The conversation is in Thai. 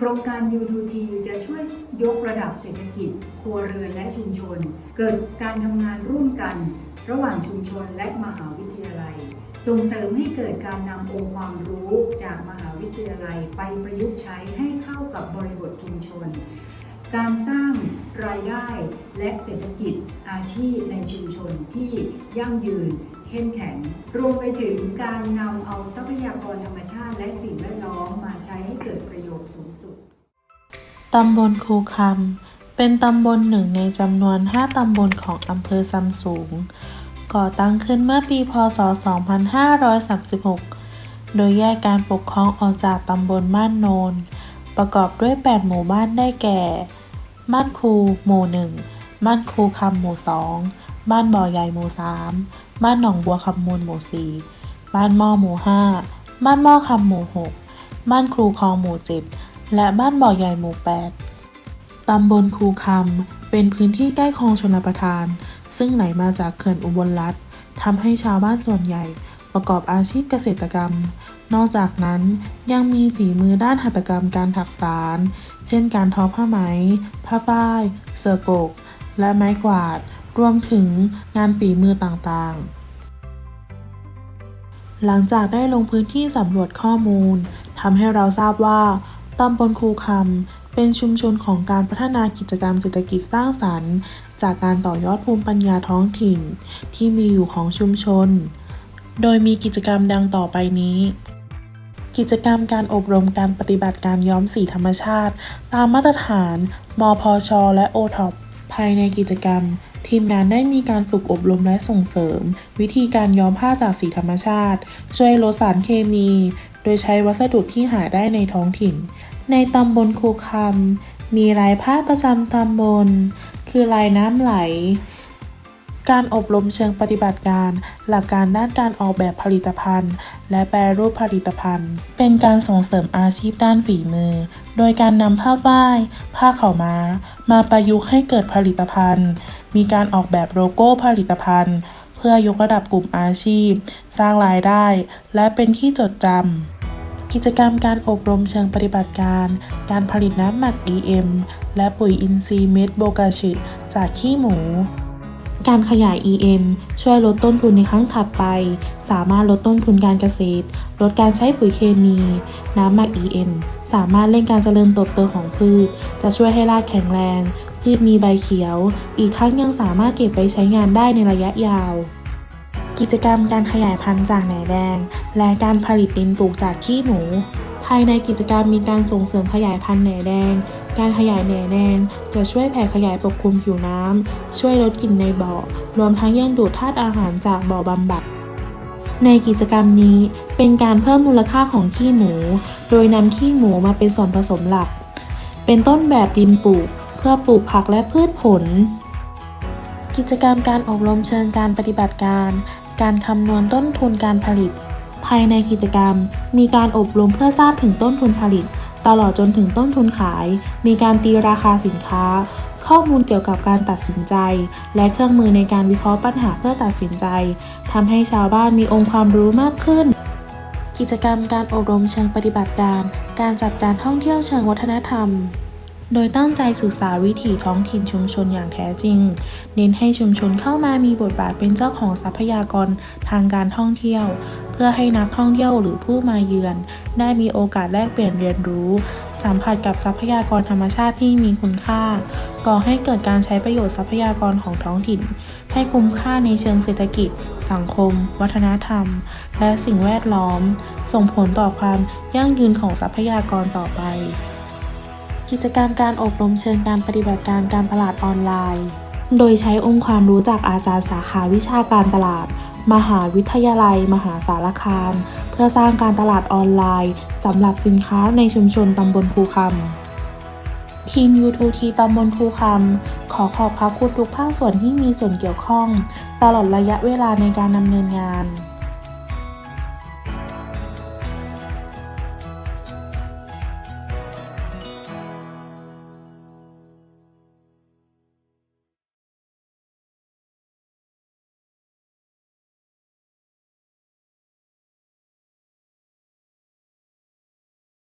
โครงการ U2T จะช่วยยกระดับเศรษฐกิจ ครัวเรือนและชุมชน เกิดการทำงานร่วมกัน ระหว่างชุมชนและมหาวิทยาลัย ส่งเสริมให้เกิดการนำองค์ความรู้จากมหาวิทยาลัยไปประยุกต์ใช้ให้เข้ากับบริบทชุมชน การสร้างรายได้และเศรษฐกิจอาชีพในชุมชนที่ยั่งยืนเข้มแข็ง รวมไปถึงการนำเอาทรัพยากรธรรมชาติและสิ่งแวดล้อม ให้เกิดประโยชน์สูงสุด ตำบลครูคำ เป็นตำบลหนึ่งในจำนวน 5 ตำบลของอำเภอซำสูง ก่อตั้งขึ้นเมื่อปีพศ 2536 โดยแยกการปกครองออกจากตำบลบ้านโนน ประกอบด้วย 8 หมู่บ้านได้แก่ บ้านครูหมู่ 1 บ้านครูคำหมู่ 2 บ้านบ่อใหญ่หมู่ 3 บ้านหนองบัวคำมูลหมู่ 4 บ้านหม้อหมู่ 5 บ้านหม้อคำหมู่ 6 บ้านครูคลองหมู่7และบ้านบ่อใหญ่หมู่ 8 ตำบลครูคำเป็นพื้นที่ใกล้คลองชลประทาน ซึ่งไหลมาจากเขื่อนอุบลรัฐทำให้ชาวบ้านส่วนใหญ่ประกอบอาชีพเกษตรกรรม นอกจากนั้นยังมีฝีมือด้านหัตถกรรมการถักสาร เช่นการทอผ้าไหม ผ้าฝ้าย เสือกก และไม้กวาด รวมถึงงานฝีมือต่างๆ หลังจากได้ลงพื้นที่สำรวจข้อมูล ทำให้เราทราบว่าตำบลคูคำเป็นชุมชนของการพัฒนากิจกรรมเศรษฐกิจสร้างสรรค์ จากการต่อยอดภูมิปัญญาท้องถิ่น ที่มีอยู่ของชุมชน โดยมีกิจกรรมดังต่อไปนี้ กิจกรรมการอบรมการปฏิบัติการย้อมสีธรรมชาติ ตามมาตรฐาน มพช และ o t o p ภายในกิจกรรม ทีมงานได้มีการฝึกอบรมและส่งเสริม วิธีการย้อมผ้าจากสีธรรมชาติ ช่วยลดสารเคมี โดยใช้วัสดุที่หาได้ในท้องถิ่น ในตำบลคูคำมีลายผ้าประจำตำบล คือลายน้ำไหล การอบรมเชิงปฏิบัติการ หลักการด้านการออกแบบผลิตภัณฑ์ และแปรรูปผลิตภัณฑ์ เป็นการส่งเสริมอาชีพด้านฝีมือ โดยการนำผ้าฝ้าย ผ้าเข่าม้า มาประยุกต์ให้เกิดผลิตภัณฑ์ มีการออกแบบโลโก้ผลิตภัณฑ์ เพื่อยกระดับกลุ่มอาชีพ สร้างรายได้ และเป็นที่จดจำกิจกรรมการอบรมเชิงปฏิบัติการ การผลิตน้ำหมัก EM และปุ๋ยอินทรีย์เม็ดโบกาชิ จากขี้หมู การขยาย EM ช่วยลดต้นทุนในครั้งถัดไป สามารถลดต้นทุนการเกษตร ลดการใช้ปุ๋ยเคมี น้ำหมัก EM สามารถเร่งการเจริญเติบโตของพืช จะช่วยให้รากแข็งแรง พืชมีใบเขียว อีกทั้งยังสามารถเก็บไปใช้งานได้ในระยะยาว กิจกรรมการขยายพันธุ์จากแหนแดง และการผลิตดินปลูกจากขี้หมูภายในกิจกรรมมีการส่งเสริมขยายพันธุ์แหนแดง การขยายแหนแดง จะช่วยแผ่ขยายปกคลุมผิวน้ำ ช่วยลดกลิ่นในบ่อ รวมทั้งยังดูดธาตุอาหารจากบ่อบำบัดในกิจกรรมนี้เป็นการเพิ่มมูลค่าของขี้หมู โดยนำขี้หมูมาเป็นส่วนผสมหลัก เป็นต้นแบบดินปลูก เพื่อปลูกผักและพืชผล กิจกรรมการอบรมเชิงการปฏิบัติการ การคำนวณต้นทุนการผลิต ภายในกิจกรรม มีการอบรมเพื่อทราบถึงต้นทุนผลิต ตลอดจนถึงต้นทุนขาย มีการตีราคาสินค้า ข้อมูลเกี่ยวกับการตัดสินใจ และเครื่องมือในการวิเคราะห์ปัญหาเพื่อตัดสินใจทำให้ชาวบ้านมีองค์ความรู้มากขึ้นกิจกรรมการอบรมเชิงปฏิบัติการ การจัดการท่องเที่ยวเชิงวัฒนธรรม โดยตั้งใจศึกษาวิถีท้องถิ่นชุมชนอย่างแท้จริง เน้นให้ชุมชนเข้ามามีบทบาทเป็นเจ้าของทรัพยากรทางการท่องเที่ยว เพื่อให้นักท่องเที่ยวหรือผู้มาเยือน ได้มีโอกาสแลกเปลี่ยนเรียนรู้ สัมผัสกับทรัพยากรธรรมชาติที่มีคุณค่า ก่อให้เกิดการใช้ประโยชน์ทรัพยากรของท้องถิ่น ให้คุ้มค่าในเชิงเศรษฐกิจ สังคม วัฒนธรรม และสิ่งแวดล้อม ส่งผลต่อความยั่งยืนของทรัพยากรต่อไป กิจกรรมการอบรมเชิงการปฏิบัติการการตลาดออนไลน์ โดยใช้องค์ความรู้จากอาจารย์สาขาวิชาการตลาด มหาวิทยาลัย มหาสารคาม เพื่อสร้างการตลาดออนไลน์สำหรับสินค้าในชุมชนตำบลคูคำทีม U2T ตำบลคูคำขอขอบพระคุณทุกภาคส่วนที่มีส่วนเกี่ยวข้อง ตลอดระยะเวลาในการดำเนินงาน